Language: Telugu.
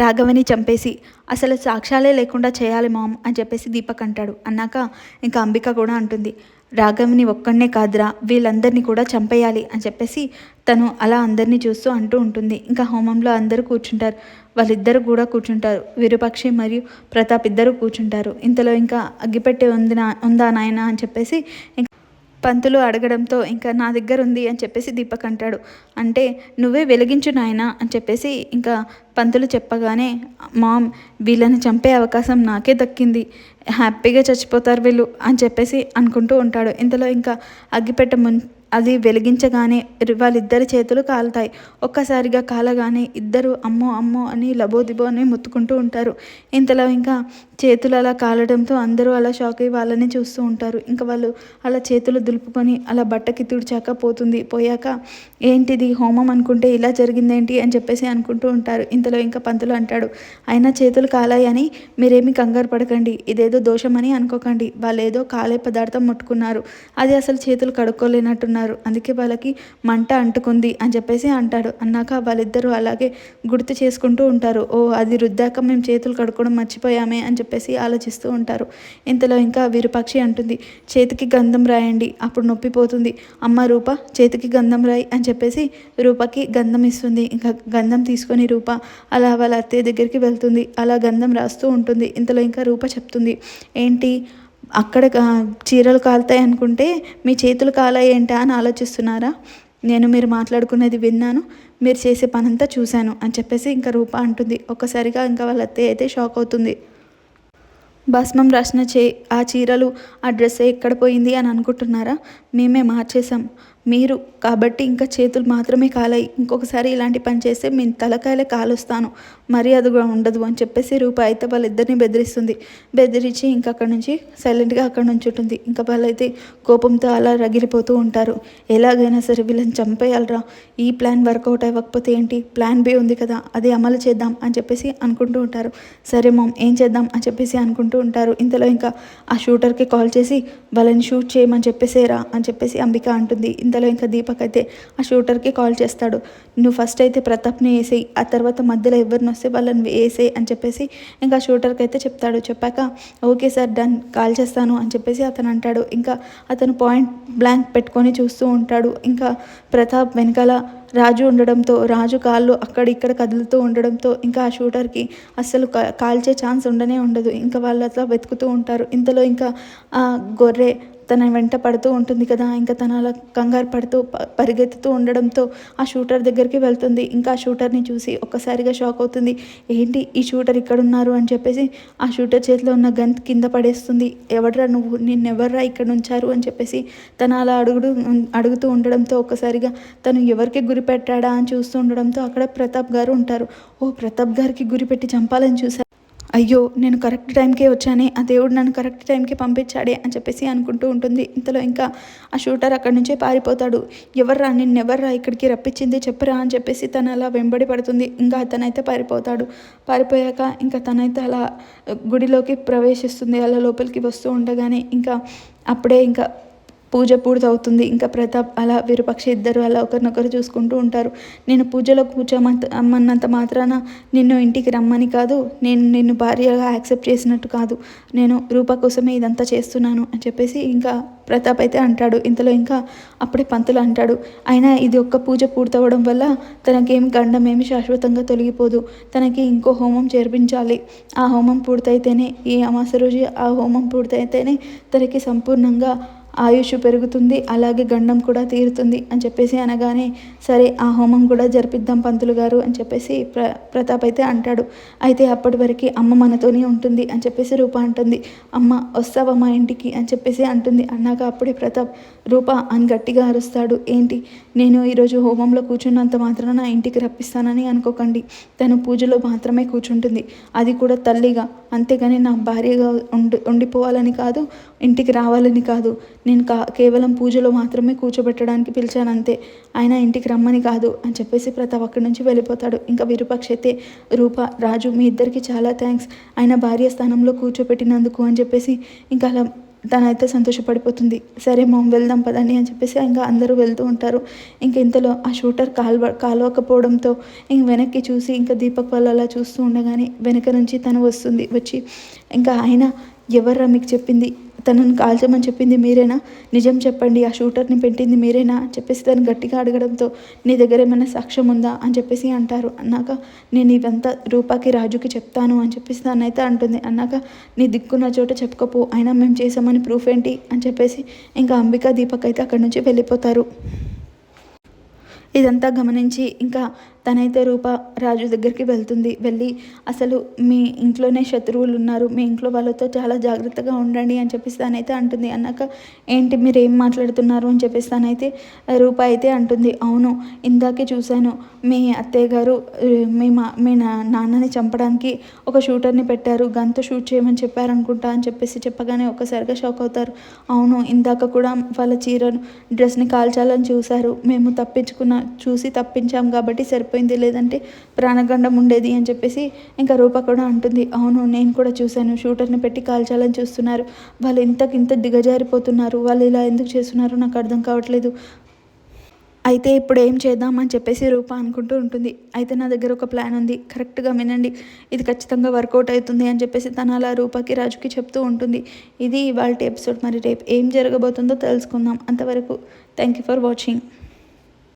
రాఘవని చంపేసి అసలు సాక్ష్యాలే లేకుండా చేయాలి మామ్ అని చెప్పేసి దీపక్ అంటాడు. అన్నాక ఇంకా అంబిక కూడా అంటుంది రాఘవని ఒక్కడనే కాదురా వీళ్ళందరినీ కూడా చంపేయాలి అని చెప్పేసి తను అలా అందరినీ చూస్తూ అంటూ ఉంటుంది. ఇంకా హోమంలో అందరూ కూర్చుంటారు వాళ్ళిద్దరు కూడా కూర్చుంటారు విరూపాక్షి మరియు ప్రతాప్ ఇద్దరు కూర్చుంటారు. ఇంతలో ఇంకా అగ్గిపెట్టె ఉంది ఉందా నాయన అని చెప్పేసి ఇంకా పంతులు అడగడంతో ఇంకా నా దగ్గర ఉంది అని చెప్పేసి దీపక్ అంటాడు. అంటే నువ్వే వెలిగించు నాయనా అని చెప్పేసి ఇంకా పంతులు చెప్పగానే మామ్ వీళ్ళని చంపే అవకాశం నాకే దక్కింది. హ్యాపీగా చచ్చిపోతారు వీళ్ళు అని చెప్పేసి అనుకుంటూ ఉంటాడు. ఇంతలో ఇంకా అగ్గిపెట్ట మున్ అది వెలిగించగానే వాళ్ళిద్దరి చేతులు కాలుతాయి. ఒక్కసారిగా కాలగానే ఇద్దరు అమ్మో అమ్మో అని లబోదిబో అని మొత్తుకుంటూ ఉంటారు. ఇంతలో ఇంకా చేతులు అలా కాలడంతో అందరూ అలా షాక్ అయ్యి వాళ్ళని చూస్తూ ఉంటారు. ఇంకా వాళ్ళు అలా చేతులు దులుపుకొని అలా బట్టకి తుడిచాక పోతుంది. పోయాక ఏంటిది హోమం అనుకుంటే ఇలా జరిగిందేంటి? అని చెప్పేసి అనుకుంటూ ఉంటారు. ఇంతలో ఇంకా పంతులు అంటాడు అయినా చేతులు కాలాయని మీరేమి కంగారు పడకండి. ఇదేదో దోషమని అనుకోకండి. వాళ్ళు ఏదో కాలే పదార్థం ముట్టుకున్నారు. అది అసలు చేతులు కడుక్కోలేనట్టున్నారు. అందుకే వాళ్ళకి మంట అంటుకుంది అని చెప్పేసి అంటాడు. అన్నాక వాళ్ళిద్దరూ అలాగే గుర్తు చేసుకుంటూ ఉంటారు. ఓ అది రుద్దాక మేము చేతులు కడుక్కోవడం మర్చిపోయామే అని చెప్పేసి ఆలోచిస్తూ ఉంటారు. ఇంతలో ఇంకా విరూపాక్షి అంటుంది చేతికి గంధం రాయండి అప్పుడు నొప్పిపోతుంది అమ్మ రూప చేతికి గంధం రాయి అని చెప్పేసి రూపకి గంధం ఇస్తుంది. ఇంకా గంధం తీసుకొని రూప అలా వాళ్ళ అత్తయ్య దగ్గరికి వెళ్తుంది. అలా గంధం రాస్తూ ఉంటుంది. ఇంతలో ఇంకా రూప చెప్తుంది ఏంటి అక్కడ చీరలు కాలుతాయి అనుకుంటే మీ చేతులు కాలాయి అని ఆలోచిస్తున్నారా? నేను మీరు మాట్లాడుకునేది విన్నాను మీరు చేసే పనంతా చూశాను అని చెప్పేసి ఇంకా రూప అంటుంది. ఒక్కసారిగా ఇంకా వాళ్ళ అత్తయ్య అయితే షాక్ అవుతుంది. భస్మం రాసిన చే ఆ చీరలు ఆ డ్రెస్ ఎక్కడ పోయింది అని అనుకుంటున్నారా? మేమే మార్చేసాం మీరు కాబట్టి ఇంకా చేతులు మాత్రమే కాలాయి. ఇంకొకసారి ఇలాంటి పని చేస్తే మీ తలకాయలే కాలుస్తాను. మర్యాదగా కూడా ఉండదు అని చెప్పేసి రూప అయితే వాళ్ళిద్దరిని బెదిరిస్తుంది. బెదిరించి ఇంకా అక్కడ నుంచి సైలెంట్గా అక్కడ నుంచి ఉంటుంది. ఇంకా వాళ్ళైతే కోపంతో అలా రగిలిపోతూ ఉంటారు. ఎలాగైనా సరే వీళ్ళని చంపేయాలరా. ఈ ప్లాన్ వర్కౌట్ అవ్వకపోతే ఏంటి? ప్లాన్ బి ఉంది కదా అది అమలు చేద్దాం అని చెప్పేసి అనుకుంటూ ఉంటారు. సరే మామ్ ఏం చేద్దాం అని చెప్పేసి అనుకుంటూ ఉంటారు. ఇంతలో ఇంకా ఆ షూటర్కి కాల్ చేసి వాళ్ళని షూట్ చేయమని చెప్పేసేరా అని చెప్పేసి అంబిక అంటుంది. ఇంతలో ఇంకా దీపక్ అయితే ఆ షూటర్కి కాల్ చేస్తాడు. నువ్వు ఫస్ట్ అయితే ప్రతాప్ని వేసేయి ఆ తర్వాత మధ్యలో ఎవరిని వస్తే వాళ్ళని వేసేయి అని చెప్పేసి ఇంకా షూటర్కి అయితే చెప్తాడు. చెప్పాక ఓకే సార్ డన్ కాల్ చేస్తాను అని చెప్పేసి అతను అంటాడు. ఇంకా అతను పాయింట్ బ్లాంక్ పెట్టుకొని చూస్తూ ఉంటాడు. ఇంకా ప్రతాప్ వెనకాల రాజు ఉండడంతో రాజు కాళ్ళు అక్కడ ఇక్కడ కదులుతూ ఉండడంతో ఇంకా ఆ షూటర్కి అస్సలు కాల్చే ఛాన్స్ ఉండనే ఉండదు. ఇంకా వాళ్ళు అట్లా వెతుకుతూ ఉంటారు. ఇంతలో ఇంకా ఆ గొర్రె తన వెంట పడుతూ ఉంటుంది కదా ఇంకా తన అలా కంగారు పడుతూ పరిగెత్తుతూ ఉండడంతో ఆ షూటర్ దగ్గరికి వెళ్తుంది. ఇంకా ఆ షూటర్ని చూసి ఒక్కసారిగా షాక్ అవుతుంది. ఏంటి ఈ షూటర్ ఇక్కడ ఉన్నారు అని చెప్పేసి ఆ షూటర్ చేతిలో ఉన్న గన్ కింద పడేస్తుంది. ఎవడరా నువ్వు? నిన్నెవర్రా ఇక్కడ ఉంచారు అని చెప్పేసి తను అలా అడుగుడు అడుగుతూ ఉండడంతో ఒక్కసారిగా తను ఎవరికి గురి పెట్టాడా అని చూస్తూ ఉండడంతో అక్కడ ప్రతాప్ గారు ఉంటారు. ఓ ప్రతాప్ గారికి గురి పెట్టి చంపాలని చూశారు? అయ్యో నేను కరెక్ట్ టైంకే వచ్చానే ఆ దేవుడు నన్ను కరెక్ట్ టైంకి పంపించాడే అని చెప్పేసి అనుకుంటూ ఉంటుంది. ఇంతలో ఇంకా ఆ షూటర్ అక్కడి నుంచే పారిపోతాడు. ఎవర్రా నిన్నెవర్రా ఇక్కడికి రప్పించింది చెప్పరా అని చెప్పేసి తను అలా వెంబడి పడుతుంది. ఇంకా తనైతే పారిపోతాడు. పారిపోయాక ఇంకా తనైతే అలా గుడిలోకి ప్రవేశిస్తుంది. అలా లోపలికి వస్తూ ఉండగానే ఇంకా అప్పుడే ఇంకా పూజ పూర్తవుతుంది. ఇంకా ప్రతాప్ అలా విరూపక్ష ఇద్దరు అలా ఒకరినొకరు చూసుకుంటూ ఉంటారు. నేను పూజలో కూర్చోమంత అమ్మన్నంత మాత్రాన నిన్ను ఇంటికి రమ్మని కాదు నేను నిన్ను భార్యగా యాక్సెప్ట్ చేసినట్టు కాదు. నేను రూప కోసమే ఇదంతా చేస్తున్నాను అని చెప్పేసి ఇంకా ప్రతాప్ అయితే అంటాడు. ఇంతలో ఇంకా అప్పుడే పంతులు అంటాడు. అయినా ఇది ఒక్క పూజ పూర్తవడం వల్ల తనకేం గండం ఏమి శాశ్వతంగా తొలగిపోదు. తనకి ఇంకో హోమం చేర్పించాలి. ఆ హోమం పూర్తయితేనే ఈ అమాస రోజు ఆ హోమం పూర్తయితేనే తనకి సంపూర్ణంగా ఆయుష్ పెరుగుతుంది అలాగే గండం కూడా తీరుతుంది అని చెప్పేసి అనగానే సరే ఆ హోమం కూడా జరిపిద్దాం పంతులు గారు అని చెప్పేసి ప్ర ప్రతాప్ అయితే అంటాడు. అయితే అప్పటి వరకు అమ్మ మనతోనే ఉంటుంది అని చెప్పేసి రూప అంటుంది. అమ్మ వస్తావా మా ఇంటికి అని చెప్పేసి అంటుంది. అన్నాక అప్పుడే ప్రతాప్ రూప అని గట్టిగా అరుస్తాడు. ఏంటి? నేను ఈరోజు హోమంలో కూర్చున్నంత మాత్రాన నా ఇంటికి రప్పిస్తానని అనుకోకండి. తను పూజలో మాత్రమే కూర్చుంటుంది. అది కూడా తల్లిగా. అంతేగాని నా భార్యగా ఉండి ఉండిపోవాలని కాదు ఇంటికి రావాలని కాదు. నేను కా కేవలం పూజలో మాత్రమే కూర్చోబెట్టడానికి పిలిచాను అంతే. ఆయన ఇంటికి రమ్మని కాదు అని చెప్పేసి ప్రతాప్ అక్కడి నుంచి వెళ్ళిపోతాడు. ఇంకా విరూపాక్ష అయితే రూప రాజు మీ ఇద్దరికి చాలా థ్యాంక్స్ ఆయన భార్య స్థానంలో కూర్చోబెట్టినందుకు అని చెప్పేసి ఇంకా అలా తనైతే సంతోషపడిపోతుంది. సరే మామ్ వెళ్దాం పదండి అని చెప్పేసి ఇంకా అందరూ వెళ్తూ ఉంటారు. ఇంక ఇంతలో ఆ షూటర్ కాల్వ కాలవకపోవడంతో ఇంక వెనక్కి చూసి ఇంకా దీపక్ వాళ్ళు అలా చూస్తూ ఉండగానే వెనక నుంచి తను వస్తుంది. వచ్చి ఇంకా ఆయన ఎవర్రా మీకు చెప్పింది? తనను కాల్చమని చెప్పింది మీరేనా? నిజం చెప్పండి ఆ షూటర్ని పెట్టింది మీరేనా? అని చెప్పేసి తను గట్టిగా అడగడంతో నీ దగ్గర ఏమైనా సాక్ష్యం ఉందా? అని చెప్పేసి అంటారు. అన్నాక నేను ఇదంతా రూపాకి రాజుకి చెప్తాను అని చెప్పేసి తనైతే అంటుంది. అన్నాక నీ దిక్కున్న చోట చెప్పుకోపో అయినా మేము చేసామని ప్రూఫ్ ఏంటి? అని చెప్పేసి ఇంకా అంబికా దీపక్ అయితే అక్కడి నుంచి వెళ్ళిపోతారు. ఇదంతా గమనించి ఇంకా తనైతే రూప రాజు దగ్గరికి వెళ్తుంది. వెళ్ళి అసలు మీ ఇంట్లోనే శత్రువులు ఉన్నారు. మీ ఇంట్లో వాళ్ళతో చాలా జాగ్రత్తగా ఉండండి అని చెప్పేసి తనైతే అంటుంది. అన్నాక ఏంటి మీరు ఏం మాట్లాడుతున్నారు? అని చెప్పేసి తనైతే రూప అయితే అంటుంది. అవును ఇందాకే చూశాను. మీ అత్తయ్య గారు మీ మా మీ నా నాన్నని చంపడానికి ఒక షూటర్ని పెట్టారు. గన్తో షూట్ చేయమని చెప్పారనుకుంటా అని చెప్పేసి చెప్పగానే ఒక్కసారిగా షాక్ అవుతారు. అవును ఇందాక కూడా వాళ్ళ చీరను డ్రెస్ని కాల్చాలని చూశారు. మేము తప్పించుకున్న చూసి తప్పించాం కాబట్టి సరిపోయింది లేదంటే ప్రాణగండం ఉండేది అని చెప్పేసి ఇంకా రూప కూడా అంటుంది. అవును నేను కూడా చూశాను. షూటర్ని పెట్టి కాల్చాలని చూస్తున్నారు. వాళ్ళు ఇంతకింత దిగజారిపోతున్నారు. వాళ్ళు ఇలా ఎందుకు చేస్తున్నారో నాకు అర్థం కావట్లేదు. అయితే ఇప్పుడు ఏం చేద్దాం అని చెప్పేసి రూప అనుకుంటూ ఉంటుంది. అయితే నా దగ్గర ఒక ప్లాన్ ఉంది. కరెక్ట్గా వినండి. ఇది ఖచ్చితంగా వర్కౌట్ అవుతుంది అని చెప్పేసి తన అలా రూపకి రాజుకి చెప్తూ ఉంటుంది. ఇది ఇవాళ ఎపిసోడ్. మరి రేపు ఏం జరగబోతుందో తెలుసుకుందాం. అంతవరకు థ్యాంక్ యూ ఫర్ వాచింగ్.